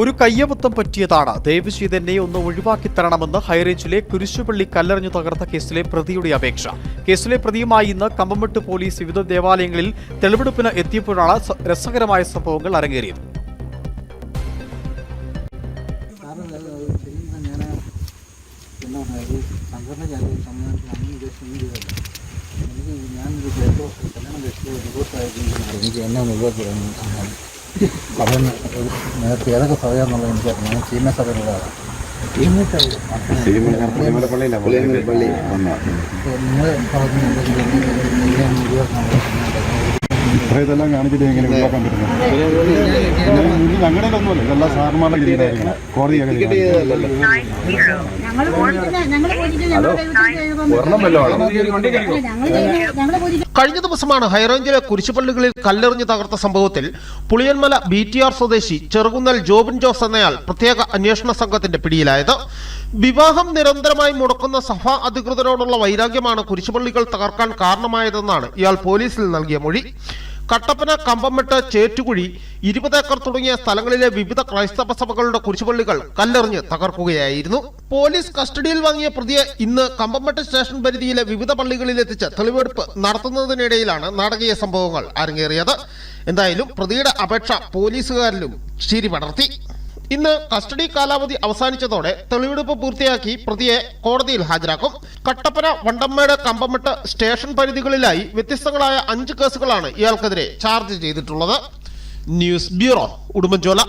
ഒരു കയ്യബദ്ധം പറ്റിയതാണ്. ദയവ് തന്നെ ഒന്ന് ഒഴിവാക്കി തരണമെന്ന് ഹൈറേഞ്ചിലെ കുരിശുപള്ളി കല്ലെറിഞ്ഞു തകർത്ത കേസിലെ പ്രതിയുടെ അപേക്ഷ. കേസിലെ പ്രതിയുമായി ഇന്ന് കമ്പംമെട്ട് പോലീസ് വിവിധ ദേവാലയങ്ങളിൽ തെളിവെടുപ്പിന് എത്തിയപ്പോഴാണ് രസകരമായ സംഭവങ്ങൾ അരങ്ങേറിയത്. എനിക്ക് എന്നെ ഒന്ന് ഒഴിവാക്കി സഭയെന്ന് നേരത്തെ ഏതൊക്കെ സഭയാണെന്നുള്ളത് എനിക്ക് ഞാൻ ചീമ സഭയിലുള്ളതാണ് ഇത്രയെല്ലാം കാണിച്ചിട്ട് എങ്ങനെ ഉണ്ടാക്കാൻ പറ്റുന്നത്? ഞങ്ങളുടെ ഒന്നുമല്ല ഇതെല്ലാം രീതിയിലായിരിക്കണം കോടതിയൊക്കെ കഴിഞ്ഞ ദിവസമാണ് ഹൈറേഞ്ചിലെ കുരിശുപള്ളികളിൽ കല്ലെറിഞ്ഞ് തകർത്ത സംഭവത്തിൽ പുളിയന്മല ബി ടി ആർ സ്വദേശി ചെറുകുന്നൽ ജോബിൻ ജോസ് എന്നയാൾ പ്രത്യേക അന്വേഷണ സംഘത്തിന്റെ പിടിയിലായത്. വിവാഹം നിരന്തരമായി മുടക്കുന്ന സഭാ അധികൃതരോടുള്ള വൈരാഗ്യമാണ് കുരിശുപള്ളികൾ തകർക്കാൻ കാരണമായതെന്നാണ് ഇയാൾ പോലീസിൽ നൽകിയ മൊഴി. കട്ടപ്പന കമ്പംമെട്ട് ചേറ്റുകുഴി ഇരുപത് ഏക്കർ തുടങ്ങിയ സ്ഥലങ്ങളിലെ വിവിധ ക്രൈസ്തവ സഭകളുടെ കുരിശുപള്ളികൾ കല്ലെറിഞ്ഞ് തകർക്കുകയായിരുന്നു. പോലീസ് കസ്റ്റഡിയിൽ വാങ്ങിയ പ്രതിയെ ഇന്ന് കമ്പംമെട്ട് സ്റ്റേഷൻ പരിധിയിലെ വിവിധ പള്ളികളിൽ എത്തിച്ച് തെളിവെടുപ്പ് നടത്തുന്നതിനിടയിലാണ് നാടകീയ സംഭവങ്ങൾ അരങ്ങേറിയത്. എന്തായാലും പ്രതിയുടെ അപേക്ഷ പോലീസുകാരിലും ചിരി പടർത്തി. ഇന്ന് കസ്റ്റഡി കാലാവധി അവസാനിച്ചതോടെ തെളിവെടുപ്പ് പൂർത്തിയാക്കി പ്രതിയെ കോടതിയിൽ ഹാജരാക്കും. കട്ടപ്പന വണ്ടമ്മേട് കമ്പമെട്ട് സ്റ്റേഷൻ പരിധികളിലായി വ്യത്യസ്തങ്ങളായ അഞ്ച് കേസുകളാണ് ഇയാൾക്കെതിരെ ചാർജ് ചെയ്തിട്ടുള്ളത്. News bureau Udumbanchola.